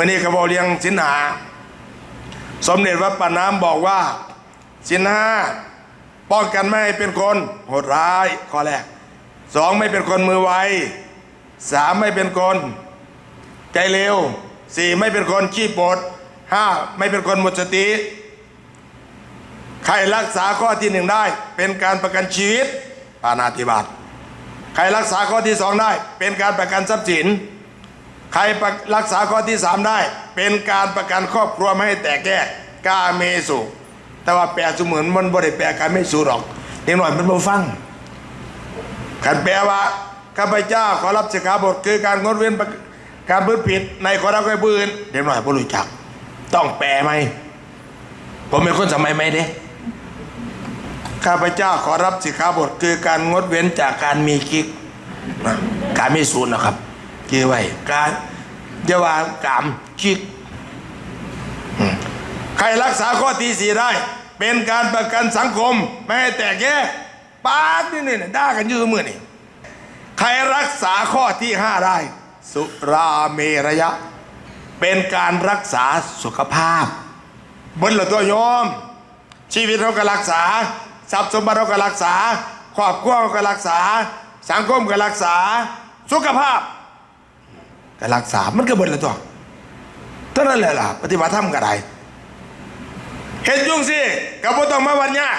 มื่อนี้กระบเรียงสินหา สมเด็จวัดปาน้ำบอกว่าสินห้าป้องกันไม่ให้เป็นคนโหดร้ายข้อแรกสองไม่เป็นคนมือไวสามไม่เป็นคน ใจเร็วสี่ไม่เป็นคนขี้ปดห้าไม่เป็นคนหมดสติ ใครรักษาข้อที่หนึ่งได้ เป็นการประกันชีวิตปานาติบาตใครรักษาข้อที่สองได้ เป็นการประกันทรัพย์สิน ใครรักษาข้อที่สามได้ เป็นการประกันครอบครัวไม่ให้แตกแยกกาเมสุ แต่ว่าแปลสมือนมันบ่ได้แปลการไม่สูหรอกเด็กหน่อยมันบ่ฟังขันแปลว่าข้าพเจ้าขอรับสิกขาบทคือการงดเว้นการพื้นผิดในขอรับกับผู้อื่นเด็กหน่อยบ่รู้จัก ต้องแปลไหมผมเป็นคนสมัยใหม่เด้ข้าพเจ้าขอรับสิกขาบทคือการงดเว้นจากการมีกิ๊กการมีศูนนะครับ กี่ไว้การจะวางกามกิ๊กใครรักษาข้อที่สี่ได้ เป็นการประกันสังคม ไม่ให้แตกแยกปาดนี่นี่นะด่ากันยืมมือนี่ใครรักษาข้อที่ห้าได้ สุราเมรยะ เป็นการรักษาสุขภาพบนเหลือตัวโยมชีวิตเราก็รักษา ทรัพย์สมบัติเราก็รักษาครอบครัวเราก็รักษา สังคมก็รักษา สุขภาพ ก็รักษา มันก็เบิดแล้วตัวเท่านั้นแหละล่ะ ปฏิบัติธรรมก็ได้เห็นยุ่งสิกับบ่ต้องมาวันยาก